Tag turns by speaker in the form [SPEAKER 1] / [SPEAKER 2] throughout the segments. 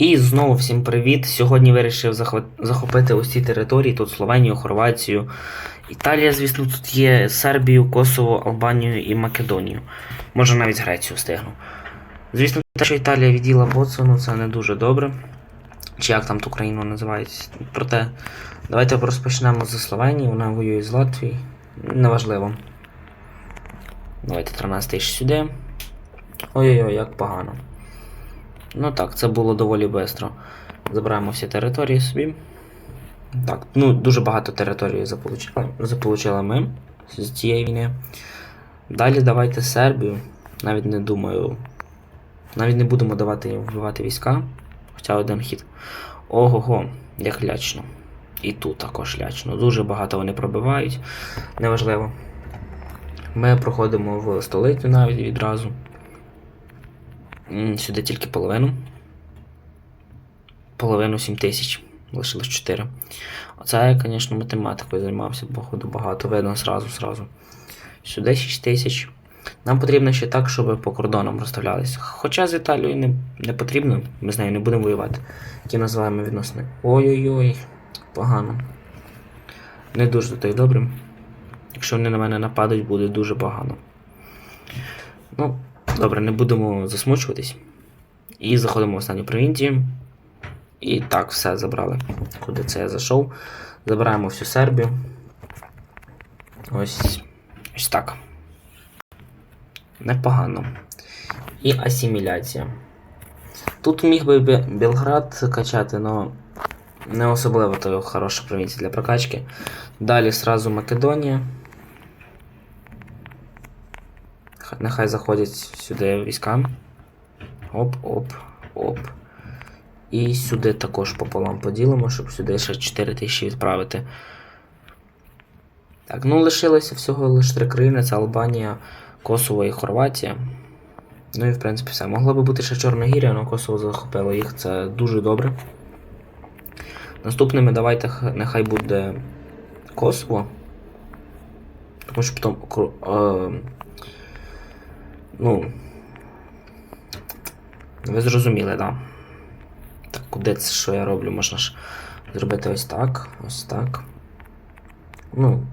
[SPEAKER 1] І знову всім привіт. Сьогодні вирішив захопити ось ці території, тут Словенію, Хорватію. Італія, звісно, тут є Сербію, Косово, Албанію і Македонію. Може навіть Грецію встигну. Звісно, те, що Італія відділа Боцану, це не дуже добре. Чи як там ту країну називають. Проте, давайте розпочнемо з Словенії, вона воює з Латвією. Неважливо. Давайте 13 тисяч сюди. Ой-ой-ой, як погано. Ну так, це було доволі швидко. Забираємо всі території собі. Так, ну дуже багато територій заполучили, ми з цієї війни. Далі давайте Сербію. Навіть не думаю. Навіть не будемо давати їм вбивати війська. Хоча один хід. Ого-го, як лячно. І тут також лячно. Дуже багато вони пробивають. Неважливо. Ми проходимо в столицю навіть відразу. Сюди тільки половину. Половину 7 тисяч. Лишилось 4. Оце я, звісно, математикою займався, походу багато видно зразу, зразу. Сюди 6 тисяч. Нам потрібно ще так, щоб по кордонам розставлялися. Хоча з Італією не, не потрібно, ми з нею не будемо воювати. Які називаємо відносини. Ой-ой-ой, погано. Не дуже тут і добре. Якщо вони на мене нападуть, буде дуже погано. Ну, добре, не будемо засмучуватись. І заходимо в останню провінцію. І так, все забрали. Куди це я зайшов? Забираємо всю Сербію. Ось ось так. Непогано. І асиміляція. Тут міг би Белград качати, але не особливо то хороша провінція для прокачки. Далі сразу Македонія. Нехай заходять сюди війська. Оп, оп. І сюди також пополам поділимо, щоб сюди ще 4 тисячі відправити. Так, ну лишилося всього лише три країни: це Албанія, Косово і Хорватія. Ну і в принципі все. Могло би бути ще Чорногір'я, але Косово захопило їх, це дуже добре. Наступними давайте нехай буде Косово. Тому що потім. Ну. Ви зрозуміли? Да? Так, куди це що я роблю? Можна ж зробити ось так, ось так. Ну,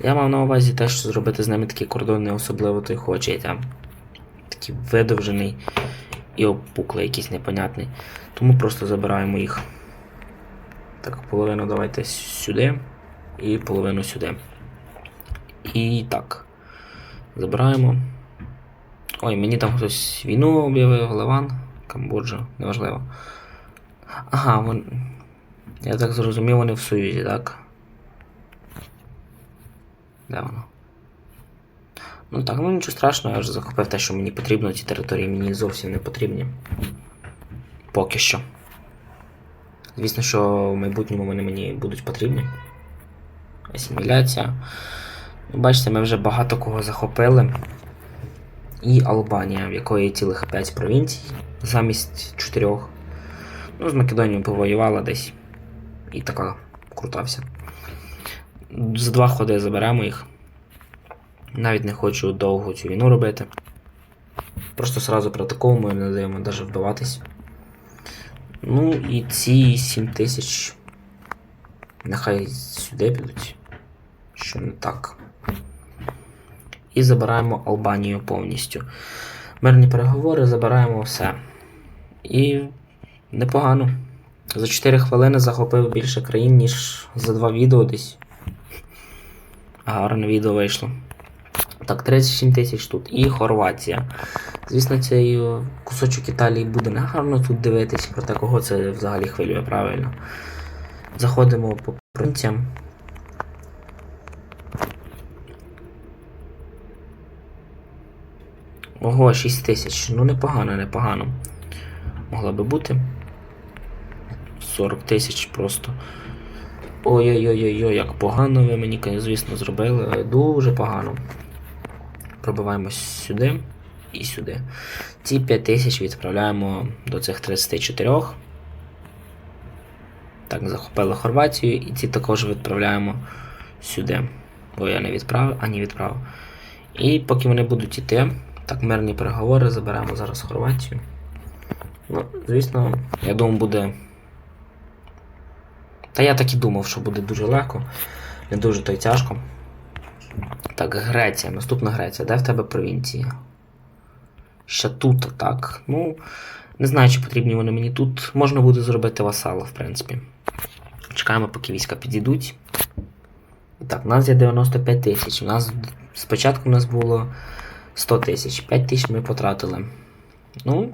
[SPEAKER 1] я мав на увазі те, що зробити з ними такі кордони, особливо той хоче. Такий видовжений і опуклий, якийсь непонятний. Тому просто забираємо їх. Так, половину давайте сюди і половину сюди. І так. Забираємо. Ой, мені там хтось війну об'явив, Ливан, Камбоджа, неважливо. Ага, вон... я так зрозумів, вони в Союзі, так? Де воно? Ну так, ну нічого страшного, я вже захопив те, що мені потрібно, ці території мені зовсім не потрібні. Поки що. Звісно, що в майбутньому вони мені будуть потрібні. Асиміляція. Ну, бачите, ми вже багато кого захопили. І Албанія, в якої цілих 5 провінцій замість 4. Ну, з Македонією повоювала десь. І така крутався. За два ходи заберемо їх. Навіть не хочу довго цю війну робити. Просто сразу проатаковуємо і не даємо навіть вбиватись. Ну і ці 7 тисяч. Нехай сюди підуть. Що не так. І забираємо Албанію повністю. Мирні переговори, забираємо все. І непогано. За 4 хвилини захопив більше країн, ніж за 2 відео десь. Гарне відео вийшло. Так, 37 тисяч тут. І Хорватія. Звісно, цей кусочок Італії буде негарно тут дивитись, проте кого це взагалі хвилює правильно. Заходимо по провінціям. Ого, 6 тисяч. Ну непогано, непогано. Могла би бути. 40 тисяч просто. Ой-ой-ой-ой, як погано ви мені, звісно, зробили. Дуже погано. Пробиваємо сюди і сюди. Ці 5 тисяч відправляємо до цих 34. Так, захопили Хорватію, і ці також відправляємо сюди. Бо я не відправив, ані відправив. І поки вони будуть іти, так, мирні переговори, заберемо зараз Хорватію. Ну, звісно, я думаю, буде. Та я так і думав, що буде дуже легко, не дуже то й тяжко. Так, Греція, наступна Греція. Де в тебе провінція? Ще тут, так. Ну, не знаю, чи потрібні вони мені тут. Можна буде зробити васала, в принципі. Чекаємо, поки війська підійдуть. Так, у нас є 95 тисяч. У нас спочатку у нас було 100 тисяч. 5 тисяч ми потратили. Ну.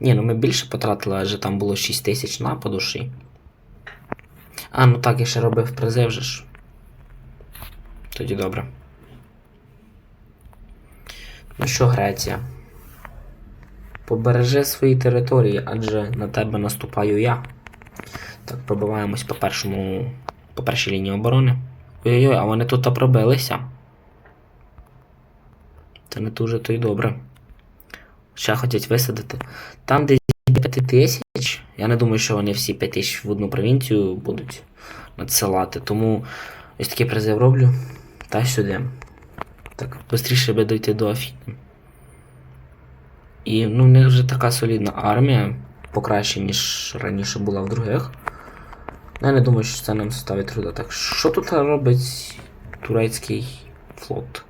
[SPEAKER 1] Ні, ну ми більше потратили, адже там було 6 тисяч на по душі. А, ну так, я ще робив призи вже ж. Тоді добре. Ну що, Греція? Побережи свої території, адже на тебе наступаю я. Так, пробиваємось по першому. по першій лінії оборони. Ой-ой-ой, а вони тут пробилися. Це не дуже то й добре. Ще хочуть висадити. Там десь 5 тисяч. Я не думаю, що вони всі 5 тисяч в одну провінцію будуть надсилати. Тому ось такий призив роблю. Та сюди. Так, швидше би дойти до Афіни. І ну, в них вже така солідна армія, покраще, ніж раніше була в других. Ну, Я не думаю, що це нам составить труда. Так, що тут робить турецький флот?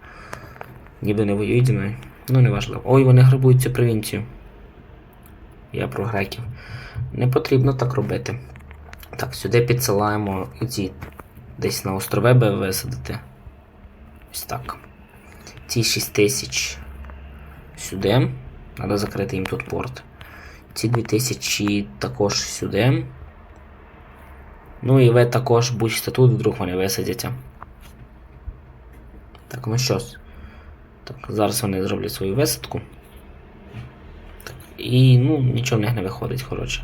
[SPEAKER 1] Ніби не воюють зі мною. Ну, неважливо. Ой, вони грабують цю провінцію. Я про греків. Не потрібно так робити. Так, сюди підсилаємо ці десь на острови би висадити. Ось так. Ці 6 тисяч сюди. Треба закрити їм тут порт. Ці 2000 також сюди. Ну і ви також будьте тут, вдруг вони висадяться. Так, ну що ж. Так, зараз вони зроблять свою висадку. Так, і ну, нічого в них не виходить, коротше.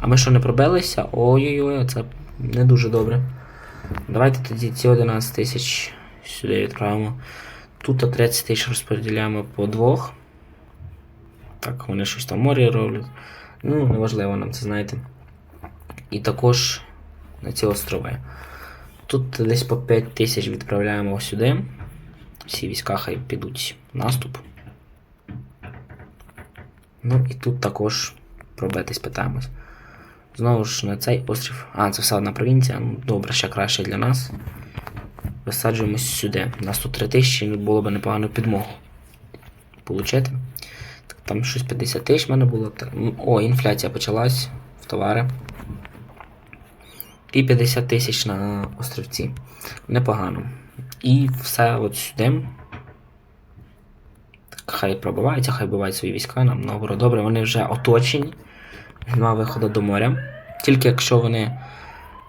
[SPEAKER 1] А ми що не пробилися? Ой-ой-ой, це не дуже добре. Давайте тоді ці 11 тисяч сюди відправимо. Тут 30 тисяч розподіляємо по двох. Так, вони щось там морі роблять. Ну, неважливо нам це знаєте. І також на ці острови. Тут десь по 5 тисяч відправляємо сюди. Всі війська хай підуть наступ. Ну і тут також пробитись питаємось. Знову ж на цей острів. А, це все одна провінція. Ну, добре, ще краще для нас. Висаджуємось сюди. У нас тут 3 тисячі, було б непогано підмогу получити. Так, там щось 50 тисяч в мене було. О, інфляція почалась в товари. І 50 тисяч на островці. Непогано. І все от сюди. Так, хай пробиваються, хай бувають свої війська, нам наоборот добре, вони вже оточені. Нема виходу до моря. Тільки якщо вони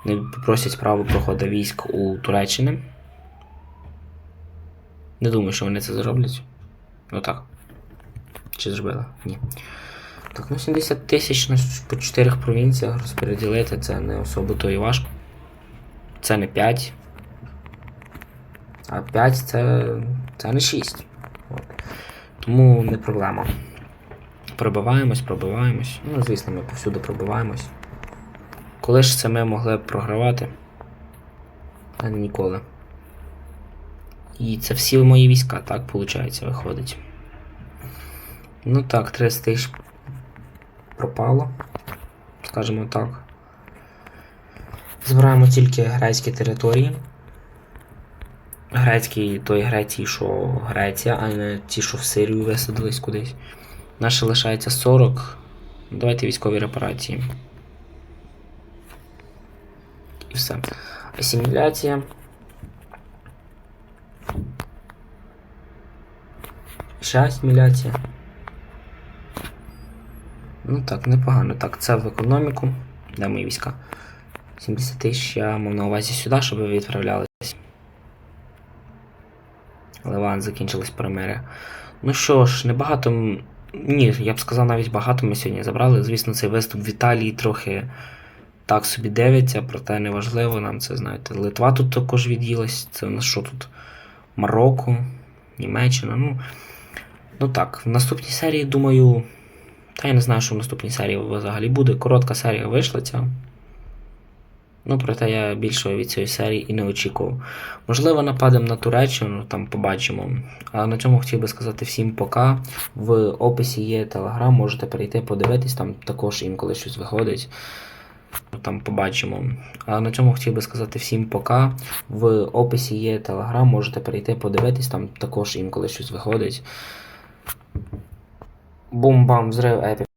[SPEAKER 1] не попросять право проходу військ у Туреччини. Не думаю, що вони це зроблять. Ну так. Чи зробили? Ні. Так, ну 70 тисяч по 4 провінціях розподілити це не особо то і важко. Це не 5. А 5 це, це не 6. От. Тому не проблема. Пробиваємось, пробиваємось. Ну, звісно, ми повсюди пробиваємось. Коли ж це ми могли б програвати? А ніколи. І це всі мої війська, так, виходить, виходить. Ну так, 30 тисяч пропало. Скажімо так. Збираємо тільки грецькі території. Грецькі той Греції, що Греція, а не ті, що в Сирію висадились кудись. Наше лишається 40. Давайте військові репарації. І все. Асиміляція. Ще асиміляція. Ну так, непогано. Так, це в економіку. Де мої війська? 70 тисяч я мав на увазі сюди, щоб ви відправлялись. Ливан закінчилось перемиря. Ну що ж, небагато. Ні, я б сказав, навіть багато ми сьогодні забрали. Звісно, цей виступ в Італії трохи так собі дивиться, проте неважливо нам це, знаєте. Литва тут також від'їлась. Це у нас що тут? Марокко, Німеччина. Ну, ну так, в наступній серії, думаю. Та я не знаю, що в наступній серії взагалі буде. Коротка серія вийшла ця. Ну, проте я більшого від цієї серії і не очікував. Можливо, нападемо на Туреччину, там побачимо. А на цьому хотів би сказати всім пока. В описі є телеграм, можете перейти, подивитись, там також інколи щось виходить. Там побачимо. А на цьому хотів би сказати всім пока. В описі є телеграм, можете перейти, подивитись, там також інколи щось виходить. Бум-бам, взрив епік.